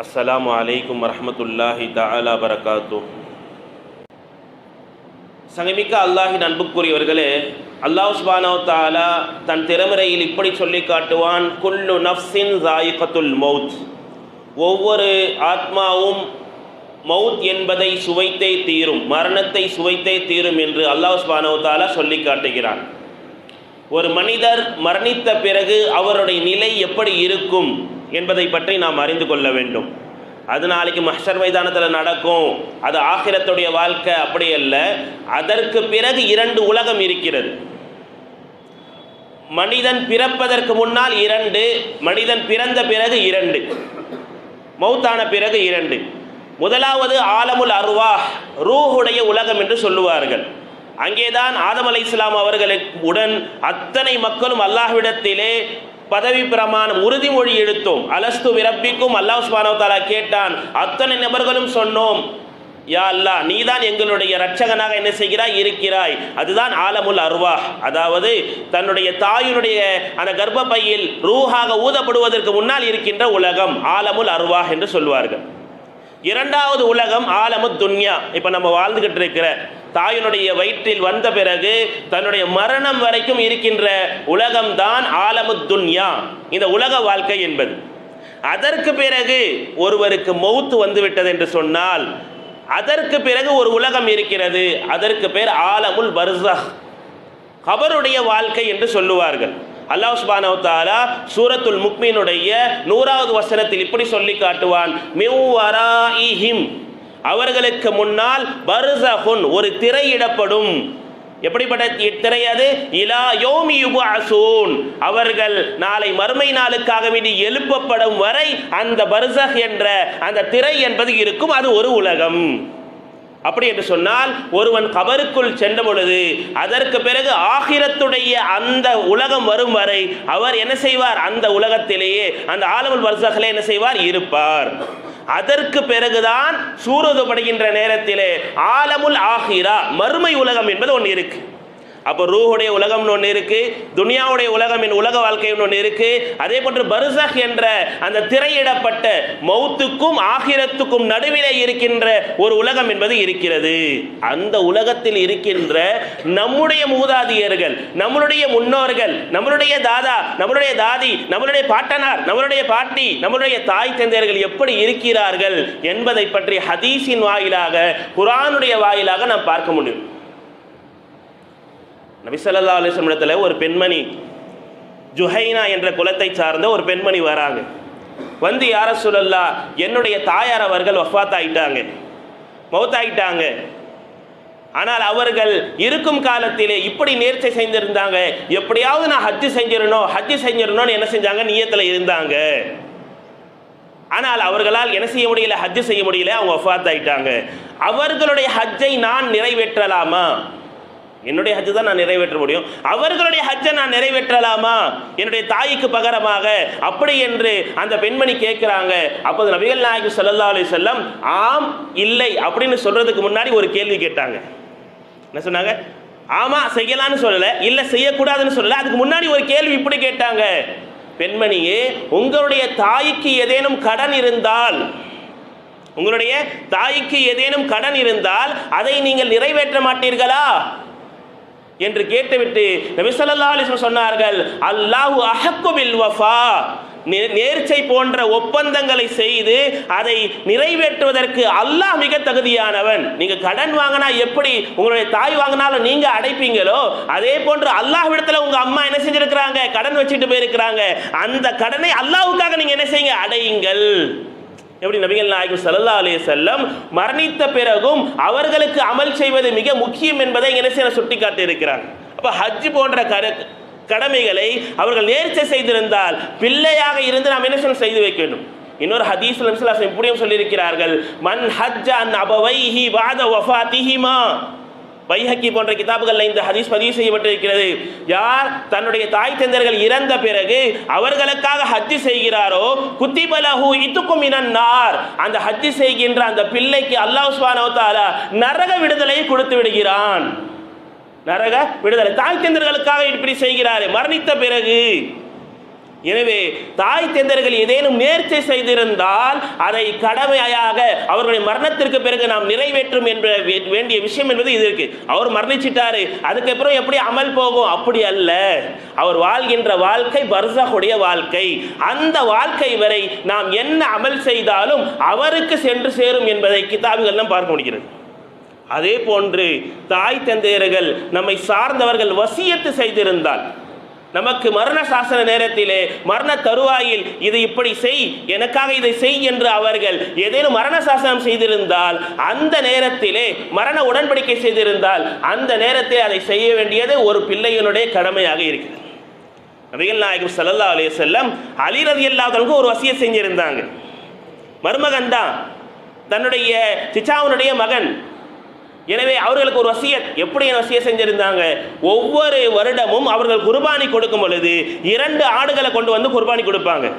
அஸ்ஸலாமு அலைக்கும் வரஹ்மத்துல்லாஹி தஆலா பரகாத்து சங்கமிக்க அல்லாஹின் அன்புக்குரியவர்களே அல்லாஹ் சுபானோ தாலா தன் திறமுறையில் இப்படி சொல்லி காட்டுவான் குல்லு நஃப்சின் ஜாயிகத்துல் மௌத். ஒவ்வொரு ஆத்மாவும் மவுத் என்பதை சுவைத்தே தீரும் மரணத்தை சுவைத்தே தீரும் என்று அல்லாஹ் சுபானோ தாலா சொல்லி காட்டுகிறான். ஒரு மனிதர் மரணித்த பிறகு அவருடைய நிலை எப்படி இருக்கும் என்பதை பற்றி நாம் அறிந்து கொள்ள வேண்டும். அது நாளைக்கு மஹர் மைதானத்தில் நடக்கும். அது ஆகிரத்துடைய வாழ்க்கை அப்படி அல்ல. அதற்கு பிறகு இரண்டு உலகம் இருக்கிறது. மனிதன் பிறப்பதற்கு முன்னால் இரண்டு மனிதன் பிறந்த பிறகு இரண்டு மௌத்தான பிறகு இரண்டு. முதலாவது ஆலமுல் அருவா ரூஹுடைய உலகம் என்று சொல்லுவார்கள். அங்கேதான் ஆதம் அலை இஸ்லாம் உடன் அத்தனை மக்களும் அல்லாஹ்விடத்திலே பதவி பிரமாணம் உறுதிமொழி எடுத்தோம். அலஸ்து விரப்பிக்கும் அல்லாஹ் சுபானோ தாலா கேட்டான். அத்தனை நபர்களும் சொன்னோம். யா அல்லா நீதான் எங்களுடைய ரட்சகனாக என்ன செய்கிறாய்? இருக்கிறாய். அதுதான் ஆலமுல் அருவா அதாவது தன்னுடைய தாயினுடைய அந்த கர்ப்பப்பையில் ரூஹாக ஊதப்படுவதற்கு முன்னால் இருக்கின்ற உலகம் ஆலமுல் அருவா என்று சொல்வார்கள். இரண்டாவது உலகம் ஆலமு துன்யா. இப்போ நம்ம வாழ்ந்துகிட்டு இருக்கிற தாயினுடைய வயிற்றில் வந்த பிறகு தன்னுடைய மரணம் வரைக்கும் இருக்கின்ற உலகம்தான் ஆலமு துன்யா. இந்த உலக வாழ்க்கை என்பது. அதற்கு பிறகு ஒருவருக்கு மௌத்து வந்துவிட்டது என்று சொன்னால் அதற்கு பிறகு ஒரு உலகம் இருக்கிறது. அதற்கு பேர் ஆலமுல் பர்சஹ் கபருடைய வாழ்க்கை என்று சொல்லுவார்கள். அல்லாஹ் சுபானவ தாலா சூரத்துல் முக்மீனுடைய நூறாவது வசனத்தில் இப்படி சொல்லி காட்டுவான். மிவ்வராஇஹிம் அவர்களுக்கு முன்னால் பருசகுன் ஒரு திரையிடப்படும். எப்படிப்பட்ட திரை அது? இலா யோமி யுபாசூன். அவர்கள் நாளை மறுமை நாளுக்காக வேண்டி எழுப்பப்படும் வரை அந்த பர்சஹ் என்ற அந்த திரை என்பது இருக்கும். அது ஒரு உலகம். அப்படி என்று சொன்னால் ஒருவன் கபருக்குள் சென்ற பொழுது அதற்கு பிறகு ஆகிரத்துடைய அந்த உலகம் வரும் வரை அவர் என்ன செய்வார்? அந்த உலகத்திலேயே அந்த ஆலமுல் வர்சகளே என்ன செய்வார்? இருப்பார். அதற்கு பிறகுதான் சூரதுபடுகின்ற நேரத்திலே ஆலமுல் ஆஹிரா மறுமை உலகம் என்பது ஒன்று இருக்கு. அப்போ ரூஹுடைய உலகம்னு ஒன்று இருக்கு துனியாவுடைய உலகம் என் உலக வாழ்க்கைன்னு ஒன்று இருக்கு. அதே போன்று பருசக் என்ற அந்த திரையிடப்பட்ட மௌத்துக்கும் ஆகிரத்துக்கும் நடுவிலே இருக்கின்ற ஒரு உலகம் என்பது இருக்கிறது. அந்த உலகத்தில் இருக்கின்ற நம்முடைய மூதாதியர்கள் நம்மளுடைய முன்னோர்கள் நம்மளுடைய தாதா நம்மளுடைய தாதி நம்மளுடைய பாட்டனார் நம்மளுடைய பாட்டி நம்மளுடைய தாய் தந்தையர்கள் எப்படி இருக்கிறார்கள் என்பதை பற்றி ஹதீஸின் வாயிலாக குரானுடைய வாயிலாக நாம் பார்க்க முடியும். நபிசல்லா அலிஸ்லம் இடத்துல ஒரு பெண்மணி ஜுஹைனா என்ற குலத்தை சார்ந்த ஒரு பெண்மணி வராங்க. வந்து யார சொல்லல்லா என்னுடைய தாயார் அவர்கள் வஃபாத் ஆயிட்டாங்க மௌத்தாயிட்டாங்க. ஆனால் அவர்கள் இருக்கும் காலத்திலே இப்படி நேர்ச்சை செஞ்சிருந்தாங்க எப்படியாவது நான் ஹஜ்ஜு செஞ்சிடணும் ஹஜ்ஜு செஞ்சிடணும்னு என்ன செஞ்சாங்க? நீயத்தில் இருந்தாங்க. ஆனால் அவர்களால் என்ன செய்ய முடியல? ஹஜ்ஜு செய்ய முடியல. அவங்க வஃபாத் ஆயிட்டாங்க அவர்களுடைய ஹஜ்ஜை நான் நிறைவேற்றலாமா? என்னுடைய ஹஜ்ஜு தான் நான் நிறைவேற்ற முடியும். அவர்களுடைய ஹஜ்ஜை நான் நிறைவேற்றலாமா? என்னுடைய தாய்க்கு பகரமாக அப்படி என்று அந்த பெண்மணி கேட்குறாங்க. அப்போது நபிகள் நாயகி சல்லா அலி செல்லம் ஆம் இல்லை அப்படின்னு சொல்றதுக்கு முன்னாடி ஒரு கேள்வி கேட்டாங்க. என்ன சொன்னாங்க? ஆமாம் செய்யலான்னு சொல்லலை இல்லை செய்யக்கூடாதுன்னு சொல்லலை. அதுக்கு முன்னாடி ஒரு கேள்வி இப்படி கேட்டாங்க. பெண்மணியே உங்களுடைய தாய்க்கு ஏதேனும் கடன் இருந்தால் உங்களுடைய தாய்க்கு ஏதேனும் கடன் இருந்தால் அதை நீங்கள் நிறைவேற்ற மாட்டீர்களா? என்று கேட்டுவிட்டு நபிசல்லா அலிஸ்லம் சொன்னார்கள் அல்லாஹு அஹக்குபில் வஃபா. நேர்ச்சை போன்ற ஒப்பந்தங்களை செய்து அதை நிறைவேற்றுவதற்கு அல்லாஹ் மிக தகுதியானவன். நீங்க கடன் வாங்கினா எப்படி உங்களுடைய தாய் வாங்கினாலும் நீங்க அடைப்பீங்களோ அதே போன்று அல்லாஹ் விடத்துல உங்க அம்மா என்ன செஞ்சிருக்கிறாங்க? கடன் வச்சுட்டு போயிருக்கிறாங்க. அந்த கடனை அல்லாஹுக்காக நீங்க என்ன செய்யுங்க? அடையுங்கள். எப்படி நபிகள் நாயகம் சல்லா அலே செல்லம் மரணித்த பிறகும் அவர்களுக்கு அமல் செய்வது மிக முக்கியம் என்பதை என்ன செய்ய சுட்டி இருக்கிறார் அப்போ ஹஜ் போன்ற கரு கடமைகளை அவர்கள் நேர்ச்சை செய்திருந்தால் பிள்ளையாக இருந்து நாம் என்ன செய்து வைக்க வேண்டும். இன்னொரு ஹதீஸ் இப்படியும் சொல்லியிருக்கிறார்கள். மன் ஹஜ் அன் அபவைஹி வாத வஃபாத்திஹிமா. பைஹக்கி போன்ற கிதாபுகளில் இந்த ஹதீஸ் பதிவு செய்யப்பட்டிருக்கிறது. யார் தன்னுடைய தாய் தந்தர்கள் இறந்த பிறகு அவர்களுக்காக ஹஜ்ஜு செய்கிறாரோ குத்திபலஹு இத்துக்கும் இனன்னார் அந்த ஹஜ்ஜு செய்கின்ற அந்த பிள்ளைக்கு அல்லாஹ் சுபானோ நரக விடுதலையை கொடுத்து விடுகிறான். நரக விடுதலை. தாய் தந்தர்களுக்காக இப்படி செய்கிறாரு. மரணித்த பிறகு எனவே தாய் தந்தர்கள் ஏதேனும் நேர்ச்சை செய்திருந்தால் அதை கடமையாக அவர்களுடைய மரணத்திற்கு பிறகு நாம் நிறைவேற்றும் என்ற வே- வேண்டிய விஷயம் என்பது இது இருக்கு. அவர் மரணிச்சிட்டாரு. அதுக்கப்புறம் எப்படி அமல் போகும்? அப்படி அல்ல. அவர் வாழ்கின்ற வாழ்க்கை பர்சகுடைய வாழ்க்கை. அந்த வாழ்க்கை வரை நாம் என்ன அமல் செய்தாலும் அவருக்கு சென்று சேரும் என்பதை கிதாபுகள்லாம் பார்க்க முடிகிறது. அதே போன்று தாய் தந்தையர்கள் நம்மை சார்ந்தவர்கள் வசியத்து செய்திருந்தால் நமக்கு மரண சாசன நேரத்திலே மரண தருவாயில் இது இப்படி செய் எனக்காக இதை செய் என்று அவர்கள் ஏதேனும் மரண சாசனம் செய்திருந்தால் அந்த நேரத்திலே மரண உடன்படிக்கை செய்திருந்தால் அந்த நேரத்தில் அதை செய்ய வேண்டியது ஒரு பிள்ளையினுடைய கடமையாக இருக்கிறது. நபிகள் நாயகம் சல்லா அலைஹி செல்லம் அலிரதி அல்லாதவங்க ஒரு வசியை செஞ்சிருந்தாங்க. மருமகன் தான் தன்னுடைய சிச்சாவுனுடைய மகன் எனவே அவர்களுக்கு ஒரு வசியத். எப்படி வசிய செஞ்சிருந்தாங்க? ஒவ்வொரு வருடமும் அவர்கள் குர்பானி கொடுக்கும் பொழுது இரண்டு ஆடுகளை கொண்டு வந்து குர்பானி கொடுப்பாங்க.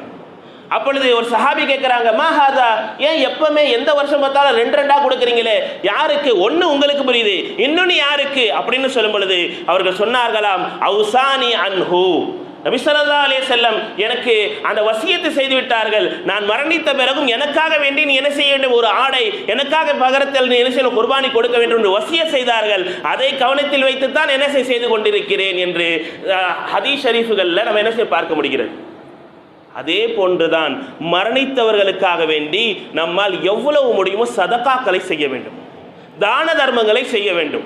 அப்பொழுது ஒரு சஹாபி கேட்குறாங்க மாஹாதா ஏன் எப்பவுமே எந்த வருஷம் பார்த்தாலும் ரெண்டு ரெண்டா கொடுக்குறீங்களே? யாருக்கு? ஒன்று உங்களுக்கு புரியுது இன்னொன்று யாருக்கு? அப்படின்னு சொல்லும் பொழுது அவர்கள் சொன்னார்களாம் அவுசானி அன்ஹூ. நபிசல்லா அலே செல்லம் எனக்கு அந்த வசியத்தை செய்து விட்டார்கள். நான் மரணித்த பிறகும் எனக்காக வேண்டி நீ என்ன செய்ய வேண்டும்? ஒரு ஆடை எனக்காக பகரத்தில் நீ என்ன செய்யணும் குர்பானி கொடுக்க வேண்டும் என்று வசிய செய்தார்கள். அதை கவனத்தில் வைத்து தான் என்ன செய்- செய்து கொண்டிருக்கிறேன் என்று ஹதீஸ் ஷரீஃபுகளில் நம்ம என்ன செய்ய பார்க்க முடிகிறது. அதே போன்றுதான் மரணித்தவர்களுக்காக வேண்டி நம்மால் எவ்வளவு முடியுமோ சதகாக்களை செய்ய வேண்டும். தான தர்மங்களை செய்ய வேண்டும்.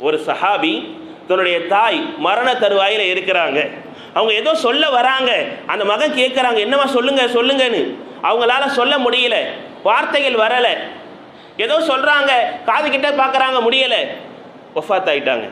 ஒரு சஹாபி தன்னுடைய தாய் மரண தருவாயில இருக்கிறாங்க. அவங்க ஏதோ சொல்ல வராங்க. அந்த மகன் கேட்குறாங்க என்னவா சொல்லுங்க சொல்லுங்கன்னு. அவங்களால சொல்ல முடியல. வார்த்தைகள் வரலை. ஏதோ சொல்கிறாங்க காது கிட்ட பார்க்குறாங்க முடியலை. ஒஃபாத் ஆகிட்டாங்க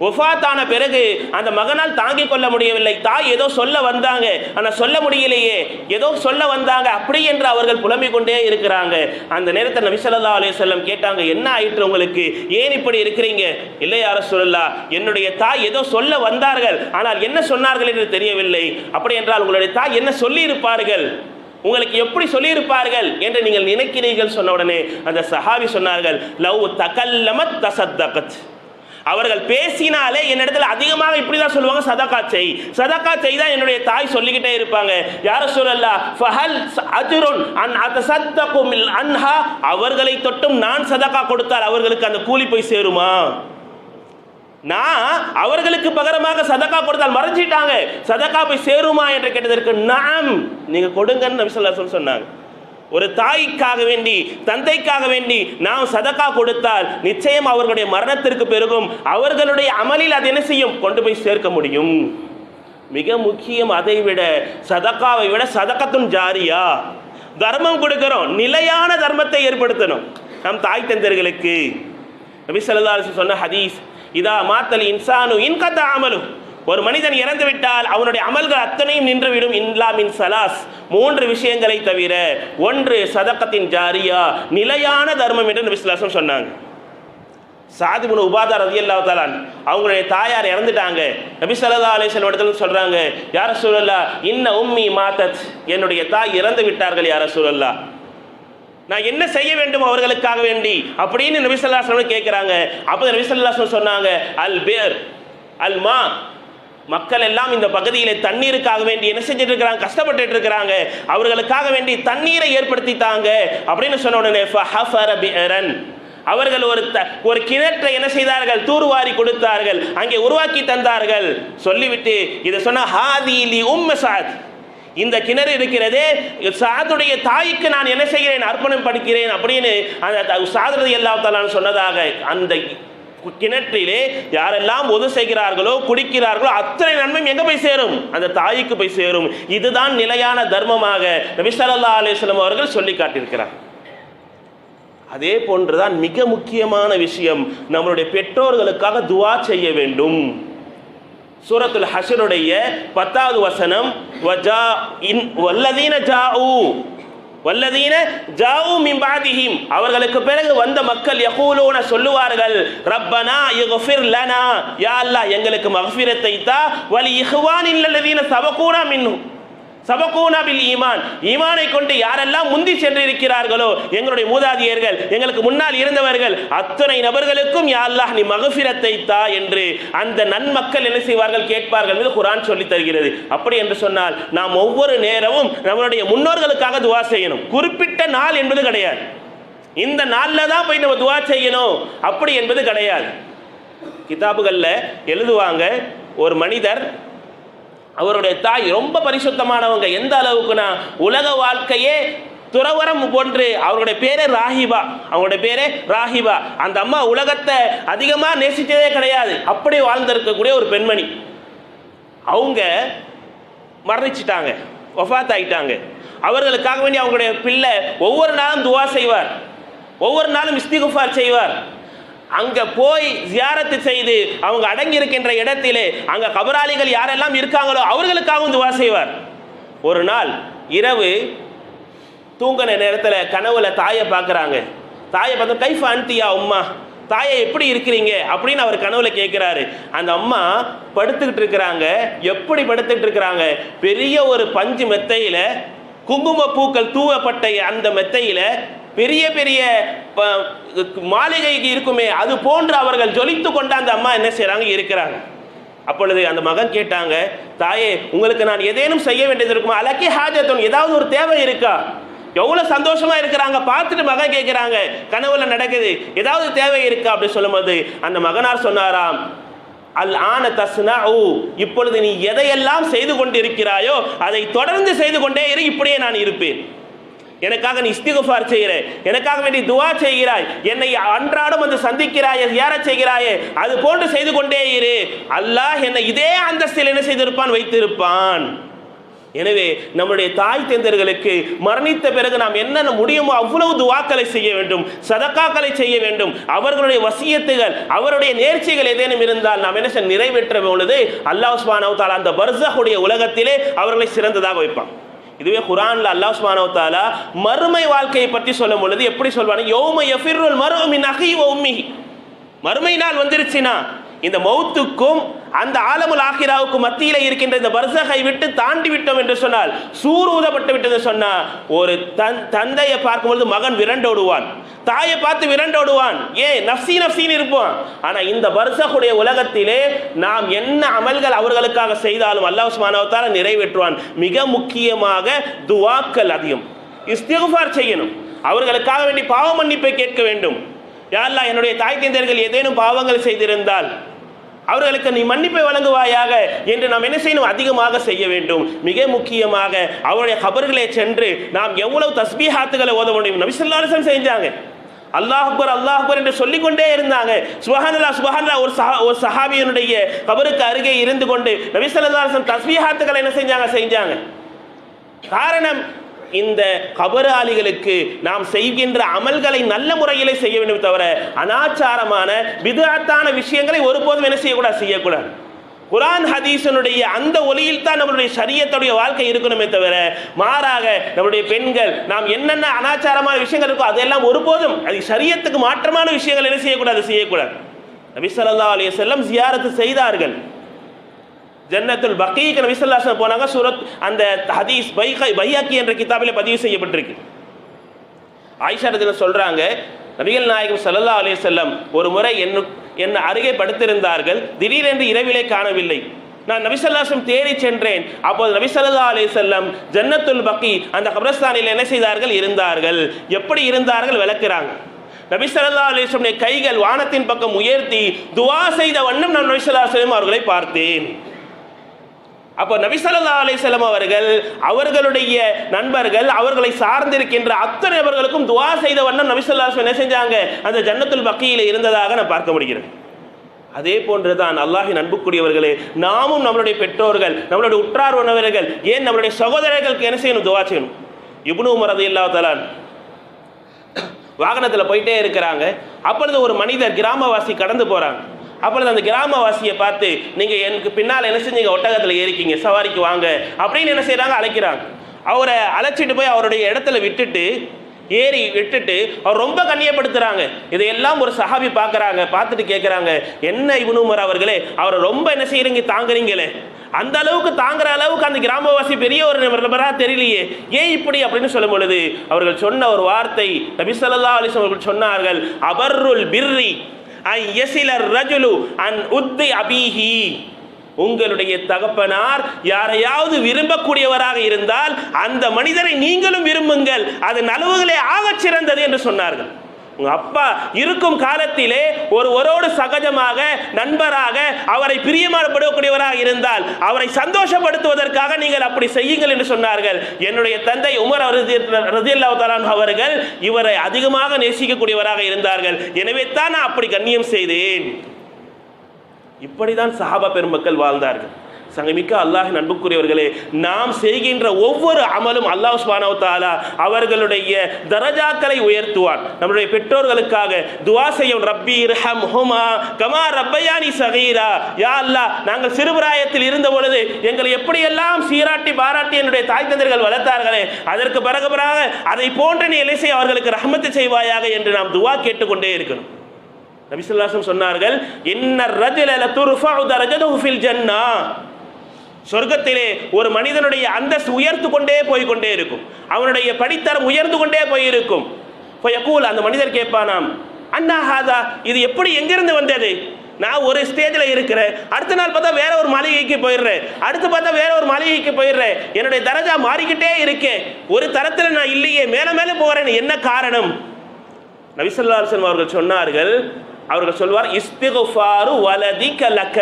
ஒஃபாத்தான பிறகு அந்த மகனால் தாங்கிக் கொள்ள முடியவில்லை. தாய் ஏதோ சொல்ல வந்தாங்க. ஆனால் சொல்ல முடியலையே. ஏதோ சொல்ல வந்தாங்க. அப்படி என்று அவர்கள் புலம்பிக் கொண்டே இருக்கிறாங்க. அந்த நேரத்தில் நபி ஸல்லல்லாஹு அலைஹி கேட்டாங்க என்ன ஆயிற்று உங்களுக்கு? ஏன் இப்படி இருக்கிறீங்க? இல்லை யார சொல்லலா என்னுடைய தாய் ஏதோ சொல்ல வந்தார்கள். ஆனால் என்ன சொன்னார்கள் என்று தெரியவில்லை. அப்படி என்றால் உங்களுடைய தாய் என்ன சொல்லி இருப்பார்கள் உங்களுக்கு எப்படி சொல்லியிருப்பார்கள்? என்று நீங்கள் நினைக்கிறீர்கள் சொன்ன உடனே அந்த சஹாவி சொன்னார்கள் லவ் தகல்லமத் தசத்தகத். அவர்கள் பேசினாலே என்னிடத்துல அதிகமாக இப்படி தான் சொல்லுவாங்க சதகா செய். சதக்கா செய் தான் என்னுடைய தாய் சொல்லிக்கிட்டே இருப்பாங்க. யார சொல்லல்லா ஃபஹல் அஜுருன் அன் அதசத்தகும் அன்ஹா. அவர்களை தொட்டும் நான் சதக்கா கொடுத்தால் அவர்களுக்கு அந்த கூலி போய் சேருமா? நான் அவர்களுக்கு பகரமாக சதக்கா கொடுத்தால் மறைஞ்சிட்டாங்க. சதக்கா போய் சேருமா என்று கேட்டதற்கு நாம் நீங்க கொடுங்கன்னு நபி ஸல்லல்லாஹு சொன்னாங்க. ஒரு தாய்க்காக வேண்டி தந்தைக்காக வேண்டி நாம் சதக்கா கொடுத்தால் நிச்சயம் அவர்களுடைய மரணத்திற்கு பிறகும் அவர்களுடைய அமலில் அது என்ன செய்யும்? கொண்டு போய் சேர்க்க முடியும். மிக முக்கியம் அதை விட சதக்காவை விட சதக்கத்தும் ஜாரியா. தர்மம் கொடுக்கிறோம். நிலையான தர்மத்தை ஏற்படுத்தணும். நம் தாய் தந்தர்களுக்கு நபி சொன்ன ஹதீஸ் இதா மாத்தல் இன்சானு இன்கத்த அமலு ஒரு மனிதன் இறந்து விட்டால் அவனுடைய அமல்கள் அத்தனையும் நின்றுவிடும். இன்லாமின் சலாஸ். மூன்று விஷயங்களை தவிர ஒன்று சதக்கத்தின் ஜாரியா நிலையான தர்மம் என்று நபி சொன்னாங்க. சாதிபுன் உபாதா ரதியல்லாஹு தஆலான் அவங்களுடைய தாயார் இறந்துட்டாங்க. நபி ஸல்லல்லாஹு அலைஹி இடத்துல சொல்றாங்க யார சூழல்லா இன்ன உம்மி மாத்தத். என்னுடைய தாய் இறந்து விட்டார்கள் யார சூழல்லா நான் என்ன செய்ய வேண்டும் அவர்களுக்காக வேண்டி அப்படின்னு நபி கேட்குறாங்க அப்போ நபி ஸல்லல்லாஹு சொன்னாங்க அல் பேர் அல் மா மக்கள் எல்லாம் இந்த பகுதியில் தண்ணீருக்காக வேண்டி என்ன செஞ்சுட்டு இருக்கிறாங்க கஷ்டப்பட்டுட்டு இருக்கிறாங்க அவர்களுக்காக வேண்டி தண்ணீரை ஏற்படுத்தி தாங்க அப்படின்னு சொன்ன உடனே அவர்கள் ஒரு த- ஒரு கிணற்றை என்ன செய்தார்கள்? தூர்வாரி கொடுத்தார்கள். அங்கே உருவாக்கி தந்தார்கள். சொல்லிவிட்டு இதை சொன்ன ஹாதிலி உம்ம சாத். இந்த கிணறு இருக்கிறதே சாதுடைய தாய்க்கு நான் என்ன செய்கிறேன்? அர்ப்பணம் படிக்கிறேன் அப்படின்னு அந்த சாதுடைய எல்லா நான் சொன்னதாக அந்த கிணற்றிலே யாரெல்லாம் ஒது செய்கிறார்களோ குடிக்கிறார்களோ அத்தனை நன்மையும் எங்க போய் சேரும்? அந்த தாய்க்கு போய் சேரும். இதுதான் நிலையான தர்மமாக நபிசல்லா அலிஸ்லம் அவர்கள் சொல்லி காட்டியிருக்கிறார். அதே போன்றுதான் மிக முக்கியமான விஷயம் நம்மளுடைய பெற்றோர்களுக்காக துவா செய்ய வேண்டும். சூரத்துல் ஹஷருடைய பத்தாவது வசனம் வஜா இன் வல்லதீன ஜாஊ வல்லதீன ஜாஊ மின் அவர்களுக்கு பிறகு வந்த மக்கள் யகூலூன சொல்லுவார்கள் ரப்பனா இக்ஃபிர் லனா. யா அல்லாஹ் எங்களுக்கு மஃபிரத்தை தா வலி இஹ்வானில் அல்லதீன சபகூனா மின்னும் சபகூனா பில் ஈமான். ஈமானை கொண்டு யாரெல்லாம் முந்தி சென்றிருக்கிறார்களோ எங்களுடைய மூதாதியர்கள் எங்களுக்கு முன்னால் இருந்தவர்கள் அத்தனை நபர்களுக்கும் யாழ்லாஹ் நீ மகஃபிரத்தை தா என்று அந்த நன்மக்கள் என்ன செய்வார்கள் கேட்பார்கள் என்று குரான் சொல்லி தருகிறது. அப்படி என்று சொன்னால் நாம் ஒவ்வொரு நேரமும் நம்மளுடைய முன்னோர்களுக்காக துவா செய்யணும். குறிப்பிட்ட நாள் என்பது கிடையாது. இந்த நாளில் தான் போய் நம்ம துவா செய்யணும். அப்படி என்பது கிடையாது. கிதாபுகளில் எழுதுவாங்க ஒரு மனிதர் அவருடைய தாய் ரொம்ப பரிசுத்தமானவங்க. எந்த அளவுக்குனா உலக வாழ்க்கையே துறவரம் போன்று அவருடைய பேரே ராஹிபா அவங்களுடைய பேரே ராஹிபா அந்த அம்மா உலகத்தை அதிகமாக நேசித்ததே கிடையாது. அப்படி வாழ்ந்திருக்கக்கூடிய ஒரு பெண்மணி. அவங்க மரணிச்சிட்டாங்க. ஒஃபாத் ஆயிட்டாங்க அவர்களுக்காக வேண்டி அவங்களுடைய பிள்ளை ஒவ்வொரு நாளும் துவா செய்வார். ஒவ்வொரு நாளும் இஸ்திகுஃபார் செய்வார். அங்க போய் ஜியாரத்து செய்து அவங்க அடங்கி இருக்கின்ற இடத்திலே அங்க கபராளிகள் யாரெல்லாம் இருக்காங்களோ அவர்களுக்காகவும் துவா செய்வார். ஒரு நாள் இரவு தூங்கின நேரத்தில் கனவுல தாயை பார்க்குறாங்க. தாயை பார்த்து கைஃப் அன்ட்டியா உம்மா தாயை எப்படி இருக்கிறீங்க? அப்படின்னு அவர் கனவுல கேட்குறாரு. அந்த அம்மா படுத்துக்கிட்டு இருக்கிறாங்க. எப்படி படுத்துக்கிட்டு இருக்கிறாங்க? பெரிய ஒரு பஞ்சு மெத்தையில குங்கும பூக்கள் தூவப்பட்ட அந்த மெத்தையில பெரிய பெரிய ப- மாளிகைக்கு இருக்குமே அது போன்று அவர்கள் ஜொலித்து கொண்டு அந்த அம்மா என்ன செய்கிறாங்க இருக்கிறாங்க. அப்பொழுது அந்த மகன் கேட்டாங்க தாயே உங்களுக்கு நான் ஏதேனும் செய்ய வேண்டியது இருக்குமா? அலக்கி ஹாஜத்துன் ஏதாவது ஒரு தேவை இருக்கா? எவ்வளோ சந்தோஷமாக இருக்கிறாங்க. பார்த்துட்டு மகன் கேட்குறாங்க கனவுல நடக்குது ஏதாவது தேவை இருக்கா? அப்படின்னு சொல்லும்போது அந்த மகனார் சொன்னாராம் அல் ஆன தஸ்னா இப்பொழுது நீ எதையெல்லாம் செய்து கொண்டிருக்கிறாயோ அதை தொடர்ந்து செய்து கொண்டே இரு இப்படியே நான் இருப்பேன். எனக்காக நீ இஸ்திகுஃபார் செய்கிற. எனக்காக வேண்டி துவா செய்கிறாய். என்னை அன்றாடம் வந்து சந்திக்கிறாயே யார செய்கிறாயே. அது போன்று செய்து கொண்டே இரு. அல்லாஹ் என்னை இதே அந்தஸ்தில் என்ன செய்திருப்பான்? வைத்திருப்பான். எனவே நம்முடைய தாய் தந்தர்களுக்கு மரணித்த பிறகு நாம் என்னென்ன முடியுமோ அவ்வளவு துவாக்களை செய்ய வேண்டும் சதக்காக்களை செய்ய வேண்டும். அவர்களுடைய வசியத்துகள் அவருடைய நேர்ச்சிகள் ஏதேனும் இருந்தால் நாம் என்ன செய்ய நிறைவேற்ற பொழுது அல்லாஹ் உஸ்மான் அவுத்தால் அந்த பர்சஹுடைய உலகத்திலே அவர்களை சிறந்ததாக வைப்பான். இதுவே குரான்ல அல்லாஹ் சுப்ஹானஹு தாலா மறுமை வாழ்க்கையை பற்றி சொல்லும் பொழுது எப்படி சொல்வாங்க யௌம எஃபிர்ரோல் மர்உ அகை அஹி மறுமை நாள் வந்துருச்சுன்னா இந்த மௌத்துக்கும் அந்த ஆலமுல் ஆகிராவுக்கு மத்தியில இருக்கின்ற இந்த பர்சகை விட்டு தாண்டி விட்டோம் என்று சொன்னால் சூர் ஊதப்பட்டு விட்டது சொன்னா ஒரு தன் தந்தையை பார்க்கும்பொழுது மகன் விரண்டோடுவான். தாயை பார்த்து விரண்டோடுவான். ஏன் நஃப்சி நஃப்சின்னு இருப்பான். ஆனா இந்த பர்சகுடைய உலகத்திலே நாம் என்ன அமல்கள் அவர்களுக்காக செய்தாலும் அல்லாஹ் சுப்ஹானஹு நிறைவேற்றுவான். மிக முக்கியமாக துவாக்கள் அதிகம். இஸ்திகுஃபார் செய்யணும். அவர்களுக்காக வேண்டி பாவ மன்னிப்பை கேட்க வேண்டும். யாரெல்லாம் என்னுடைய தாய் தந்தையர்கள் ஏதேனும் பாவங்கள் செய்திருந்தால் அவர்களுக்கு நீ மன்னிப்பை வழங்குவாயாக என்று நாம் என்ன செய்யணும்? அதிகமாக செய்ய வேண்டும். மிக முக்கியமாக அவருடைய கபர்களே சென்று நாம் எவ்வளவு தஸ்பீஹாத்துகளை ஓத முடியும்? நபிசல்லாசன் செஞ்சாங்க. அல்லாஹ் அக்பர் அல்லாஹ் அக்பர் என்று சொல்லிக்கொண்டே இருந்தாங்க. சுபஹானல்லா சுபஹானல்லா ஒரு சஹா ஒரு சஹாபியனுடைய கபருக்கு அருகே இருந்து கொண்டு நபிசல்லாசன் தஸ்பீஹாத்துகளை என்ன செஞ்சாங்க? செஞ்சாங்க. காரணம் இந்த கபராளிகளுக்கு நாம் செய்கின்ற அமல்களை நல்ல முறையிலே செய்ய வேண்டும் தவிர அனாச்சாரமான விதாத்தான விஷயங்களை ஒருபோதும் என்ன செய்யக்கூடாது? செய்யக்கூடாது. குரான் ஹதீசனுடைய அந்த ஒளியில் தான் நம்மளுடைய சரியத்துடைய வாழ்க்கை இருக்கணுமே தவிர மாறாக நம்முடைய பெண்கள் நாம் என்னென்ன அனாச்சாரமான விஷயங்கள் இருக்கோ அதெல்லாம் ஒருபோதும் அது சரியத்துக்கு மாற்றமான விஷயங்கள் என்ன செய்யக்கூடாது? செய்யக்கூடாது. நபி சல்லா அலைஹி செல்லம் ஜியாரத்து செய்தார்கள். ஜன்னத்துல் பக்கீக்கு நபி சொல்லாசன் போனாங்க. சூரத் அந்த ஹதீஸ் பைகை பையாக்கி என்ற கிதாபில் பதிவு செய்யப்பட்டிருக்கு. ஆயிஷா ரதில சொல்றாங்க நபிகள் நாயகம் சல்லல்லா அலே செல்லம் ஒரு முறை என்ன என்ன அருகே படுத்திருந்தார்கள் திடீரென்று இரவிலே காணவில்லை. நான் நபிசல்லாசம் தேடி சென்றேன். அப்போது நபிசல்லா அலே செல்லம் ஜன்னத்துல் பக்கி அந்த கபரஸ்தானில் என்ன செய்தார்கள்? இருந்தார்கள். எப்படி இருந்தார்கள்? விளக்குறாங்க. நபிசல்லா ஸல்லல்லாஹு கைகள் வானத்தின் பக்கம் உயர்த்தி துவா செய்த வண்ணம் நான் நபிசல்லா அவர்களை பார்த்தேன். அப்போ நபிசல்லா அலிசல்லம் அவர்கள் அவர்களுடைய நண்பர்கள் அவர்களை சார்ந்திருக்கின்ற அத்தனை நபர்களுக்கும் துவா செய்த வண்ணம் நபிசல்லா என்ன செஞ்சாங்க? அந்த ஜன்னத்துல் பக்கியில் இருந்ததாக நான் பார்க்க முடிகிறது. அதே போன்றுதான் அல்லாஹி நண்புக்குரியவர்களே நாமும் நம்மளுடைய பெற்றோர்கள் நம்மளுடைய உற்றார் உணவர்கள் ஏன் நம்மளுடைய சகோதரர்களுக்கு என்ன செய்யணும்? துவா செய்யணும். இப்னு உமர் ரலியல்லாஹு வாகனத்தில் போயிட்டே இருக்கிறாங்க. அப்பொழுது ஒரு மனிதர் கிராமவாசி கடந்து போகிறாங்க அப்பொழுது அந்த கிராமவாசியை பார்த்து நீங்கள் எனக்கு பின்னால் என்ன செஞ்சீங்க? ஒட்டகத்தில் ஏறிக்கிங்க சவாரிக்கு வாங்க. அப்படின்னு என்ன செய்கிறாங்க அழைக்கிறாங்க. அவரை அழைச்சிட்டு போய் அவருடைய இடத்துல விட்டுட்டு ஏறி விட்டுட்டு அவர் ரொம்ப கண்ணியப்படுத்துகிறாங்க இதையெல்லாம் ஒரு சஹாபி பார்க்குறாங்க பார்த்துட்டு கேட்குறாங்க என்ன இவனுமர் அவர்களே அவரை ரொம்ப என்ன செய்கிறீங்க தாங்குறீங்களே. அந்த அளவுக்கு தாங்குற அளவுக்கு அந்த கிராமவாசி பெரிய ஒரு நபராக தெரியலையே. ஏன் இப்படி அப்படின்னு சொல்லும் பொழுது அவர்கள் சொன்ன ஒரு வார்த்தை நபி ஸல்லல்லாஹு அலிசம் அவர்கள் சொன்னார்கள் அபர்ருல் பிர்ரி. ரஜுலு அன் உத்தி அபீஹி. உங்களுடைய தகப்பனார் யாரையாவது விரும்பக்கூடியவராக இருந்தால் அந்த மனிதரை நீங்களும் விரும்புங்கள். அது நலவுகளே ஆகச் சிறந்தது என்று சொன்னார்கள். உங்க அப்பா இருக்கும் காலத்திலே ஒருவரோடு சகஜமாக நண்பராக அவரை பிரியமானப்படக்கூடியவராக இருந்தால் அவரை சந்தோஷப்படுத்துவதற்காக நீங்கள் அப்படி செய்யுங்கள் என்று சொன்னார்கள். என்னுடைய தந்தை உமர் ரதியல்லாஹு அவர்கள் இவரை அதிகமாக நேசிக்கக்கூடியவராக இருந்தார்கள். எனவே தான் நான் அப்படி கண்ணியம் செய்தேன். இப்படிதான் சஹாபா பெருமக்கள் வாழ்ந்தார்கள். சங்கமிக்க அல்லாஹின் அன்புக்குரியவர்களே நாம் செய்கின்ற ஒவ்வொரு அமலும் அல்லாஹ் சுப்ஹானஹு தாலா அவர்களுடைய தரஜாக்களை உயர்த்துவான். நம்முடைய பெற்றோர்களுக்காக துவா செய்யும். ரப்பி இரஹம் ஹுமா கமா ரப்பையானி சகீரா. யா அல்லாஹ் நாங்கள் சிறுபிராயத்தில் இருந்த பொழுது எங்களை எப்படியெல்லாம் சீராட்டி பாராட்டி என்னுடைய தாய் தந்தர்கள் வளர்த்தார்களே அதற்கு பிறகு பிறகு அதை போன்ற நீ இலைசை அவர்களுக்கு ரஹமத்து செய்வாயாக என்று நாம் துவா கேட்டுக்கொண்டே இருக்கணும். நபிசுல்லாசம் சொன்னார்கள் என்ன ரஜில துர்ஃபா தரஜதுஹு ஃபில் ஜன்னா. சொர்க்கத்திலே ஒரு மனிதனுடைய அந்தஸ்து உயர்த்து கொண்டே போய் கொண்டே இருக்கும். அவனுடைய படித்தரம் உயர்ந்து கொண்டே போய் இருக்கும். அந்த மனிதர் கேட்பானாம் அண்ணா ஹாதா இது எப்படி எங்கிருந்து வந்தது? நான் ஒரு ஸ்டேஜில் இருக்கிறேன். அடுத்த நாள் பார்த்தா வேற ஒரு மாளிகைக்கு போயிடுறேன். அடுத்து பார்த்தா வேற ஒரு மாளிகைக்கு போயிடுறேன். என்னுடைய தரஜா மாறிக்கிட்டே இருக்கேன் ஒரு தரத்தில் நான் இல்லையே மேலே மேலே போகிறேன் என்ன காரணம்? நபிசல்லாசன் அவர்கள் சொன்னார்கள். அவர்கள் சொல்வார் இஸ்திகுஃபாரு வலதி கலக்க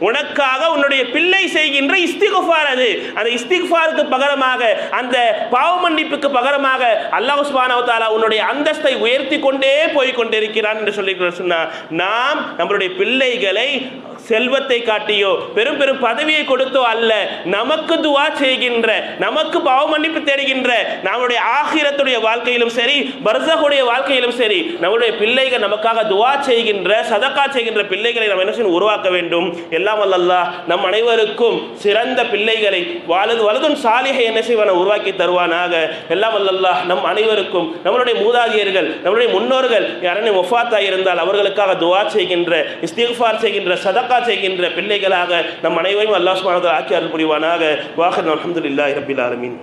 உனக்காக உன்னுடைய பிள்ளை செய்கின்ற இஸ்திகுஃபார் அது. அந்த இஸ்திகுஃபாருக்கு பகரமாக அந்த பாவ மன்னிப்புக்கு பகரமாக அல்லாஹ் சுப்ஹானஹு உன்னுடைய அந்தஸ்தை உயர்த்தி கொண்டே போய் கொண்டிருக்கிறான் என்று சொல்லி சொன்னார் நாம் நம்மளுடைய பிள்ளைகளை செல்வத்தை காட்டியோ பெரும் பெரும் பதவியை கொடுத்தோ அல்ல நமக்கு துவா செய்கின்ற நமக்கு பாவ மன்னிப்பு தேடுகின்ற நம்முடைய ஆகிரத்துடைய வாழ்க்கையிலும் சரி பர்சகுடைய வாழ்க்கையிலும் சரி நம்முடைய பிள்ளைகள் நமக்காக துவா செய்கின்ற சதக்கா செய்கின்ற பிள்ளைகளை நாம் என்ன செய்யணும் உருவாக்க வேண்டும். எல்லாம் வல்லல்லா நம் அனைவருக்கும் சிறந்த பிள்ளைகளை வலது வலதும் சாலிகை என்ன செய்வான? உருவாக்கி தருவானாக. எல்லாம் வல்லல்லா நம் அனைவருக்கும் நம்மளுடைய மூதாதியர்கள் நம்மளுடைய முன்னோர்கள் யாரும் ஒஃபாத்தா இருந்தால் அவர்களுக்காக துவா செய்கின்ற இஸ்திஃபார் செய்கின்ற சதக்கா செய்கின்ற பிள்ளைகளாக நம் அனைவரையும் அல்லாஹ் சுமானதால் ஆக்கி அருள் புரிவானாக. வாஹர் அல்ஹம்துலில்லாஹி ரப்பில் ஆலமின்.